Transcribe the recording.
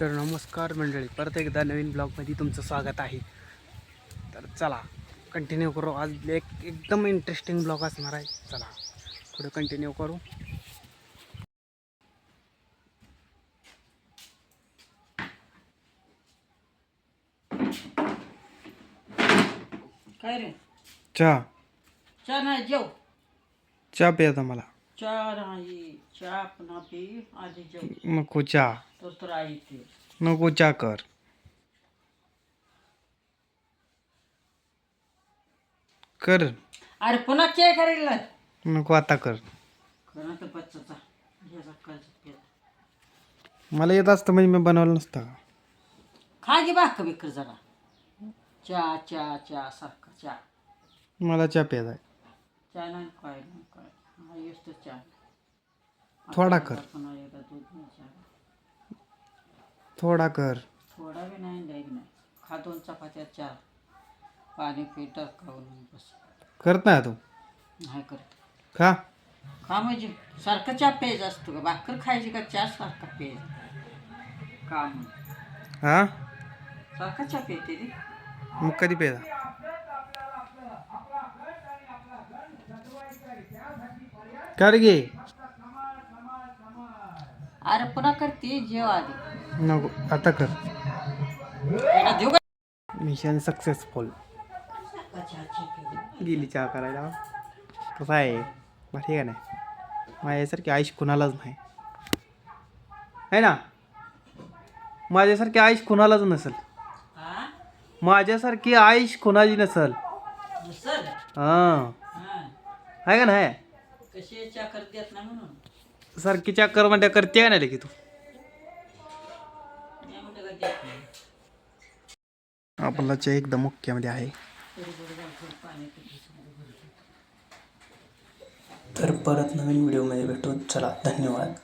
तर नमस्कार मंडळी. परत एकदा नवीन ब्लॉगमध्ये तुमचं स्वागत आहे. तर चला कंटिन्यू करू. आज एक एकदम इंटरेस्टिंग ब्लॉग असणार आहे. चला पुढे कंटिन्यू करू. काय रे? चहा चहा नाही जेव. चहा प्यायचा मला. चहा नाही चहा पुन्हा पी. आधी जेव. नको चहा आई ते नको चहा कर। अरे पुन्हा चहा करायला नको आता कर। तर बच्चाचा घ्यायचा मला येत असतं म्हणजे मी बनवलं नसतं का? खा बाक बिकर जरा? चहा चहा चहा सारखा चहा मला चहा प्यायचा आहे। चहा नाही काय नाही काय हा येस तर चहा थोडा कर. पुन्हा एकदा दूध नाही चहा थोडा कर. थोडा बी नाही द्याय नाही. खा दोन चपात्या चार. पाणी पिठ खाऊन बस. करत नाही तू? नाही करत. खा. खा म्हणजे सारखं चहा प्यायचं असतो का? भाकर खायची का? चहा सारखा प्यायचा. का म्हणून. हा? सारखा चहा प्यायते रे मग कधी प्यायचा? कर घे अरे पुन्हा करते जेव आधी. नको आता कर. Mission successful. गेली चहा करायला. कसं आहे? भारी आहे नाही माझ्यासारखी आईश कुणालाच नाही. आहे ना? माझ्यासारखी आईश कुणालाच नसेल? माझ्यासारखी आईश कुणाची नसेल? नसल? हां. हा. आहे का नाही? चहा सारखी चक्कर म्हणत्या करते का नाही की तू? आपला चहा एकदम मुख्यामध्ये आहे. तर परत नवीन व्हिडिओमध्ये भेटू. चला धन्यवाद.